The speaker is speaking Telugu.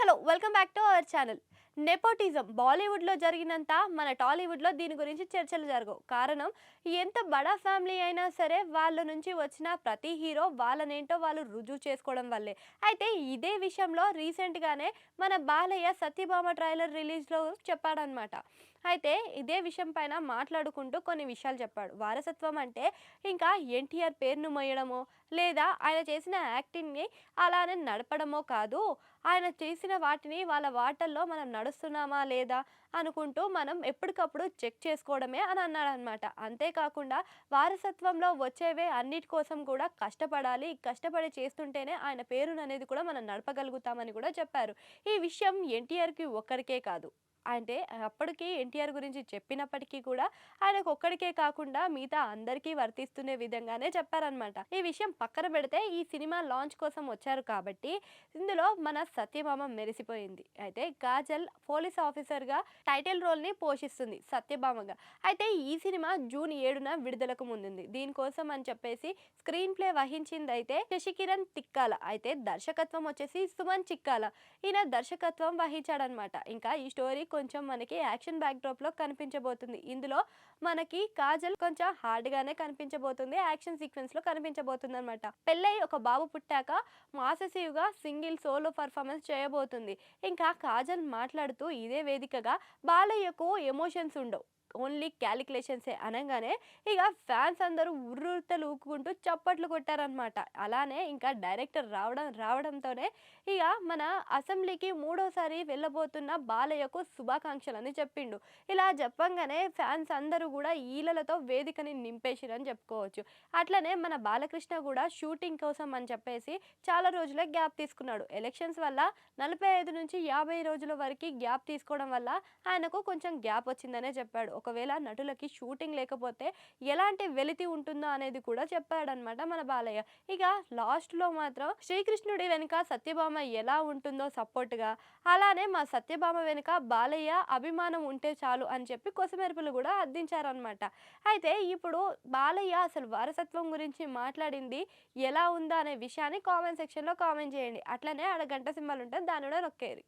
Hello welcome back to our channel. Nepotism బాలీవుడ్లో జరిగినంత మన టాలీవుడ్లో దీని గురించి చర్చలు జరగవు. కారణం ఎంత బడా ఫ్యామిలీ అయినా సరే వాళ్ళ నుంచి వచ్చిన ప్రతి హీరో వాళ్ళనేంటో వాళ్ళు రుజువు చేసుకోవడం వల్లే. అయితే ఇదే విషయంలో రీసెంట్గానే మన బాలయ్య సత్యభామ ట్రైలర్ రిలీజ్లో చెప్పాడనమాట అయితే ఇదే విషయం పైన మాట్లాడుకుంటూ కొన్ని విషయాలు చెప్పాడు. వారసత్వం అంటే ఇంకా ఎన్టీఆర్ పేరును మోయడమో లేదా ఆయన చేసిన యాక్టింగ్ని అలానే నడపడమో కాదు ఆయన చేసిన వాటిని వాళ్ళ వాటల్లో మనం నడుస్తున్నామా లేదా అనుకుంటూ మనం ఎప్పటికప్పుడు చెక్ చేసుకోవడమే అని అన్నాడు అనమాట అంతేకాకుండా వారసత్వంలో వచ్చేవే అన్నిటి కోసం కూడా కష్టపడాలి కష్టపడి చేస్తుంటేనే ఆయన పేరును అనేది కూడా మనం నడపగలుగుతామని కూడా చెప్పారు. ఈ విషయం ఎన్టీఆర్కి ఒక్కరికే కాదు. అంటే అప్పటికి ఎన్టీఆర్ గురించి చెప్పినప్పటికీ కూడా ఆయనకు ఒక్కడికే కాకుండా మిగతా అందరికీ వర్తిస్తునే విధంగానే చెప్పారనమాట ఈ విషయం పక్కన పెడితే ఈ సినిమా లాంచ్ కోసం వచ్చారు కాబట్టి ఇందులో మన సత్యభామ మెరిసిపోయింది. అయితే కాజల్ పోలీస్ ఆఫీసర్గా టైటిల్ రోల్ని పోషిస్తుంది సత్యభామగా. అయితే ఈ సినిమా జూన్ ఏడున విడుదలకు ముందుంది. దీనికోసం అని చెప్పేసి స్క్రీన్ ప్లే వహించింది అయితే శశికిరణ్ తిక్కాల. అయితే దర్శకత్వం వచ్చేసి సుమన్ చిక్కాల. ఈయన దర్శకత్వం వహించాడనమాట ఇంకా ఈ స్టోరీ కొంచెం మనకి యాక్షన్ బ్యాక్డ్రాప్లో కనిపించబోతుంది. ఇందులో మనకి కాజల్ కొంచెం హార్డ్గానే కనిపించబోతుంది. యాక్షన్ సీక్వెన్స్లో కనిపించబోతుంది అనమాట పెళ్ళై ఒక బాబు పుట్టాక మాసెసివ్గా సింగిల్ సోలో పర్ఫార్మెన్స్ చేయబోతుంది. ఇంకా కాజల్ మాట్లాడుతూ ఇదే వేదికగా బాలయ్యకు ఎమోషన్స్ ఉండవు. ఓన్లీ క్యాలిక్యులేషన్సే అనగానే ఇక ఫ్యాన్స్ అందరూ ఉర్రుతలు ఊపుకుంటూ చప్పట్లు కొట్టారనమాట అలానే ఇంకా డైరెక్టర్ రావడం రావడంతోనే ఇక మన అసెంబ్లీకి మూడోసారి వెళ్ళబోతున్న బాలయ్యకు శుభాకాంక్షలు అని చెప్పిండు. ఇలా చెప్పంగానే ఫ్యాన్స్ అందరూ కూడా ఈలలతో వేదికని నింపేసిరని చెప్పుకోవచ్చు. అట్లనే మన బాలకృష్ణ కూడా షూటింగ్ కోసం అని చెప్పేసి చాలా రోజుల గ్యాప్ తీసుకున్నాడు. ఎలక్షన్స్ వల్ల నలభై ఐదు నుంచి యాభై రోజుల వరకు గ్యాప్ తీసుకోవడం వల్ల ఆయనకు కొంచెం గ్యాప్ వచ్చిందనే చెప్పాడు. ఒకవేళ నటులకి షూటింగ్ లేకపోతే ఎలాంటి వెలితి ఉంటుందో అనేది కూడా చెప్పాడనమాట మన బాలయ్య. ఇక లాస్ట్లో మాత్రం శ్రీకృష్ణుడి వెనుక సత్యభామ ఎలా ఉంటుందో సపోర్ట్గా అలానే మా సత్యభామ వెనుక బాలయ్య అభిమానం ఉంటే చాలు అని చెప్పి కొసమెరుపులు కూడా అందించారనమాట అయితే ఇప్పుడు బాలయ్య అసలు వారసత్వం గురించి మాట్లాడింది ఎలా ఉందా అనే విషయాన్ని కామెంట్ సెక్షన్లో కామెంట్ చేయండి. అట్లనే ఆడ గంట సింబల్ ఉంటుంది దాని కూడా నొక్కేది